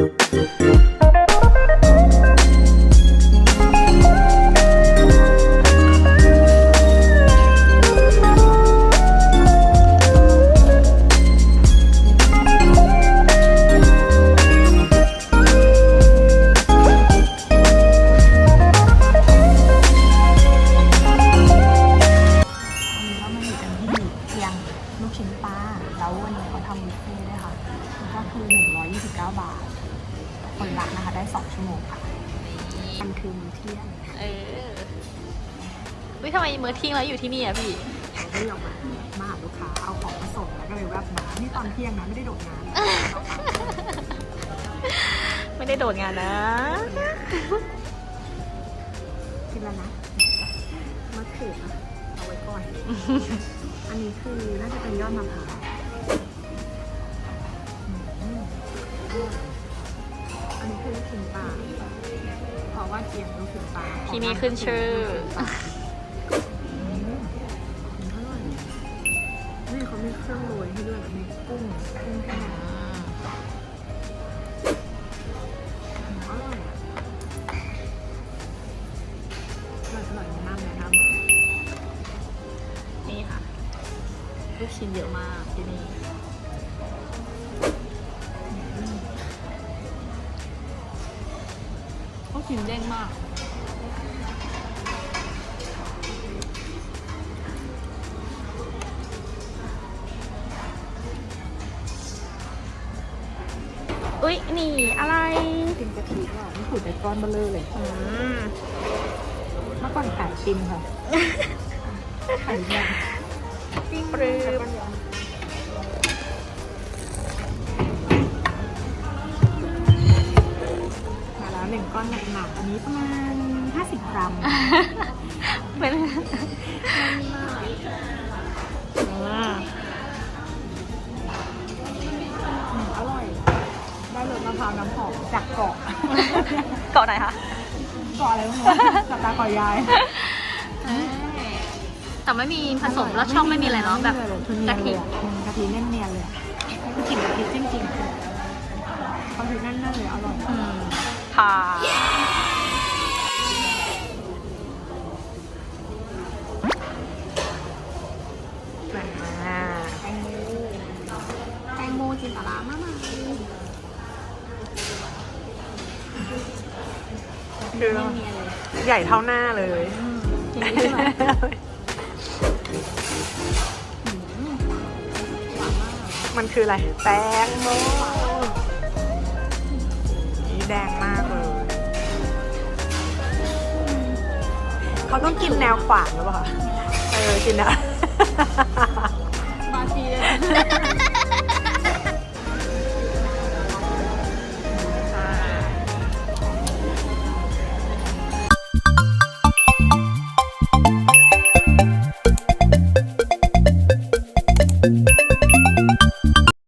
ลูกชิ้นปลาแล้ววันนี้เขาทำบุฟเฟ่ด้วยค่ะ ก็คือ 129 บาท คนละนะคะ ได้ 2 ชั่วโมงค่ะมันคือมื้อเที่ยงเออวิทำไมมื้อเทิ้งแล้วอยู่ที่นี่อะพี่เราได้ออกมามาหาลูกค้าเอาของมาส่งแล้วก็เลยแวบมานี่ตอนเที่ยงนะไม่ได้โดดงานไม่ได้โดดงานนะกินแล้วนะมะเขือเอาไว้ก่อน อันนี้คือน่าจะเป็นยอดมะพร้าว อันนี้คือลูกชิ้นปลาเพราะว่าเจียงลูกชิ้นปลาที่นี่ขึ้นชื่ออืมอร่อยนี่เขามีเครื่องโรยให้ด้วยมีกุ้งกุ้งแห้งอืมอร่อยอะอร่อยอร่อยมากเลยครับนี่ค่ะ ลูกชิ้นเยอะมากที่นี่ กชิ้นเด้งมาก อุ๊ย นี่อะไรกินกะทิว่ะนี่ขูดเป็นก้อนเบลเลอร์เลย อืมเมื่อก่อนขายติมค่ะ ขายยำปิ้งปรึบม อนหนักๆอันนี้ประมาณ 50 กรัมเป็นอืมอืมอร่อย ได้รสมะพร้าวน้ำหอมจากเกาะ เกาะไหนคะ เกาะอะไรบ้างวะจากตาเกาะยาย แต่ไม่มีผสมแล้วช่องไม่มีอะไรเนาะแบบไม่มีอไรเลยกะทิอืมกะทิแน่นเนียนเลยอะคือกลิ่นกะทิจริงๆกะทิแน่นๆเลยอร่อยอืม ค่ะแบ่งมาแตงโมแตงโมจินตลามากมาคือเนียนเลยใหญ่เท่าหน้าเลยอย่างนี้ใช่ไหมอืมหวานมากมันคืออะไร แตงโมนี่แดง เขาต้องกินแนวขวางหรือเปล่าเออกินนะ บาทีเลย